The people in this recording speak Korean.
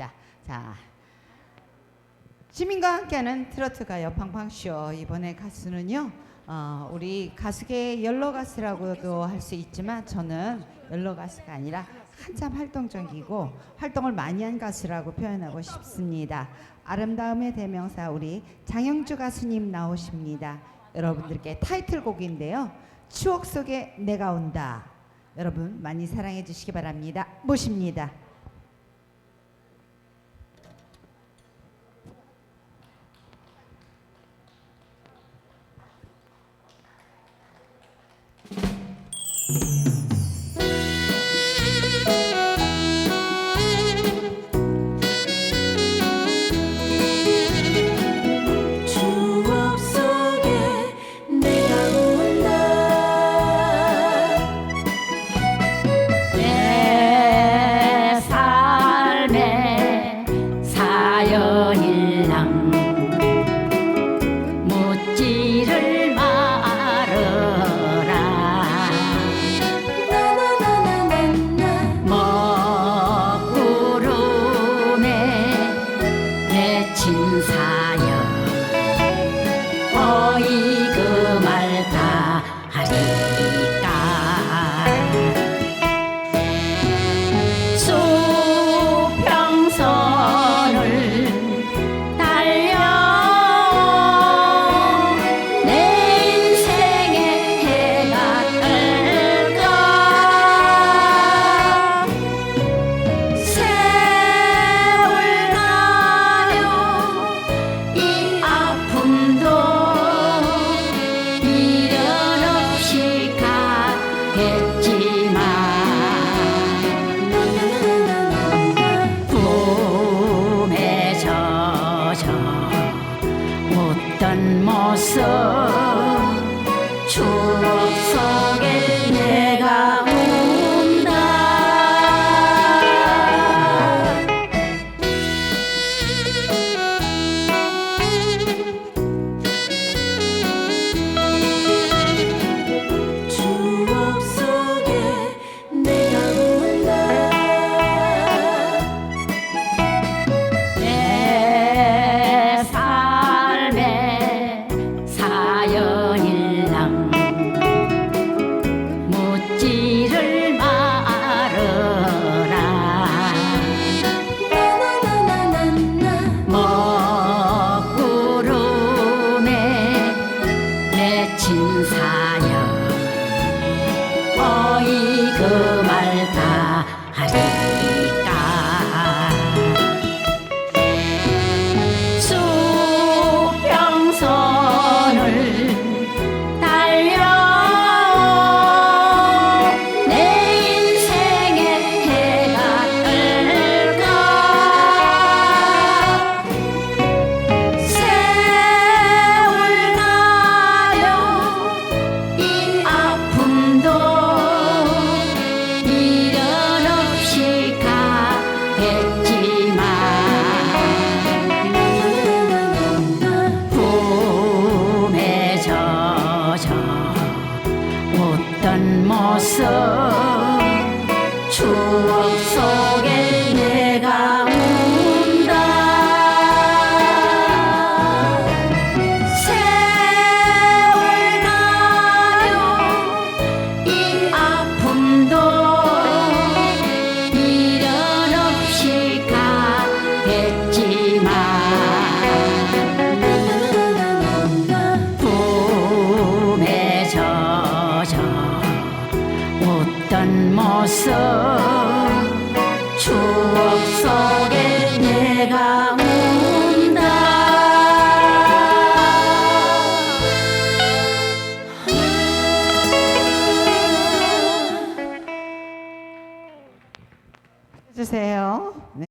하겠습니다. 자, 시민과 함께하는 트로트 가요 팡팡쇼 이번에 가수는요. 어, 우리 가수계 연로 가수라고도 할 수 있지만 저는 연로 가수가 아니라 한참 활동적이고 활동을 많이 한 가수라고 표현하고 싶습니다. 아름다움의 대명사 우리 장영주 가수님 나오십니다. 여러분들께 타이틀곡인데요. 추억 속에 내가 온다. 여러분 많이 사랑해 주시기 바랍니다. 모십니다. 사연 어이 추 Bye. 모습 추억 모습 추억 속에 내가 온다 해주세요. 네.